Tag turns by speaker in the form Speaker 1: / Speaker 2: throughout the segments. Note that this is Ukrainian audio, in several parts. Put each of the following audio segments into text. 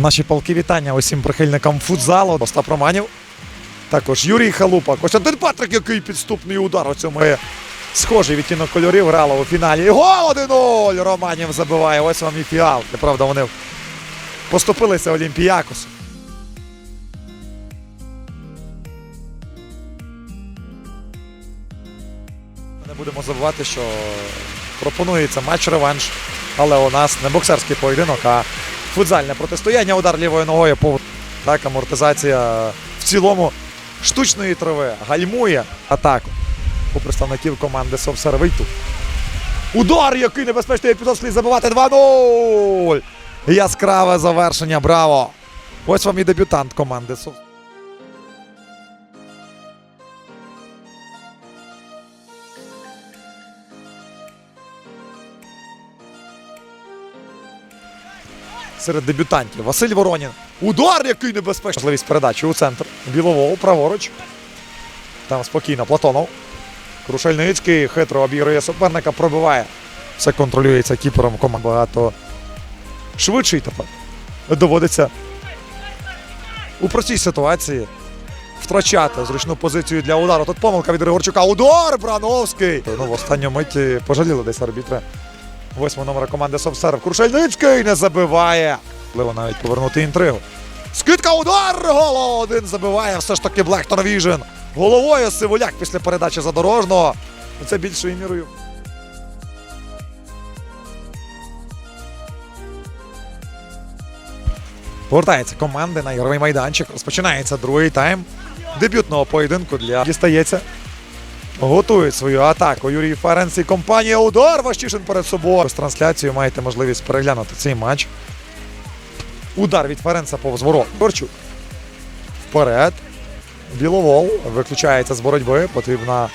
Speaker 1: Наші полки вітання усім прихильникам футзалу. Остап Романів. Також Юрій Халупа. Костянтин Патрик, який підступний удар у цьому схожий відтінок кольорів грало у фіналі. І гол 1-0! Романів забиває. Ось вам і фіал. Неправда, вони поступилися Олімпіякосу. Не будемо забувати, що пропонується матч-реванш, але у нас не боксерський поєдинок, а футзальне протистояння. Удар лівою ногою по так, амортизація в цілому штучної трави гальмує атаку у представників команди Совсервиту. Удар, який небезпечний епізод слід забивати 2-0. Яскраве завершення. Браво! Ось вам і дебютант команди Сов. Серед дебютантів. Василь Воронін. Удар, який небезпечний. Можливість передачі у центр. Біловол, праворуч. Там спокійно Платонов. Крушельницький хитро обігрує суперника, пробиває. Все контролюється кіпером команди. Багато швидший тепер. Доводиться у простій ситуації втрачати зручну позицію для удару. Тут помилка від Григорчука. Удар! Брановський! Ну, в останню миті пожаліли десь арбітри. Восьмого номера команди Совсерв. Крушельницький не забиває. Можливо, навіть повернути інтригу. Скидка удар! Гол! Один забиває. Все ж таки Блектон Віжен. Головою Сивуляк після передачі задорожного. Це більшою мірою. Повертається команди на ігровий майданчик. Розпочинається другий тайм дебютного поєдинку для дістається. Готують свою атаку. Юрій Ференц і компанія Удар Ващишин перед собою. З трансляцією маєте можливість переглянути цей матч. Удар від Ференца повз ворот. Борчук. Вперед. Біловол виключається з боротьби. Потрібна.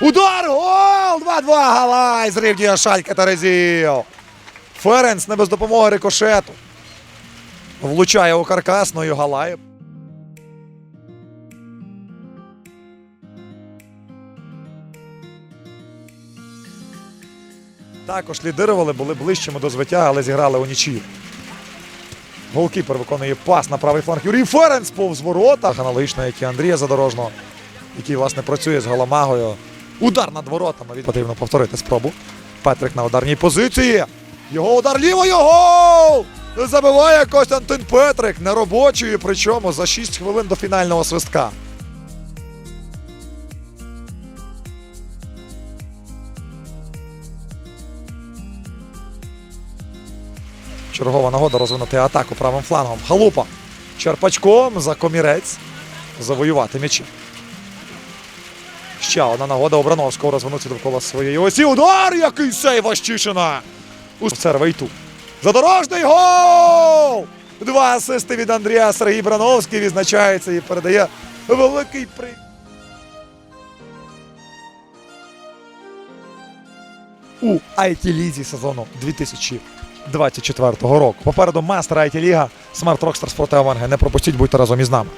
Speaker 1: Удар! Гол! 2-2 Галай! Зрівнює Шалька Терезів. Ференц не без допомоги рикошету. Влучає у каркасною Галай. Також лідирували, були ближчими до звиття, але зіграли у нічию. Голкіпер виконує пас на правий фланг. Юрій Ференц повз ворота. Аналогічно, як і Андрія Задорожного, який, власне, працює з Галамагою. Удар над воротами. Від- Потрібно повторити спробу. Петрик на ударній позиції. Його удар лівою. Гол! Забиває Костянтин Петрик неробочою, причому за 6 хвилин до фінального свистка. Чергова нагода розвинути атаку правим флангом. Халупа. Черпачком за комірець. Завоювати м'ячі. Ще одна нагода Обрановського розвинутися довкола своєї осі. Удар! Який сейв Ващишина! У сервейту. Задорожний гол! Два асисти від Андрія Сергій Брановський відзначається і передає великий при. У IT-лізі сезону 2024 року. Попереду мастер IT-ліга Smart Rockstars проти Аванги. Не пропустіть, будьте разом із нами.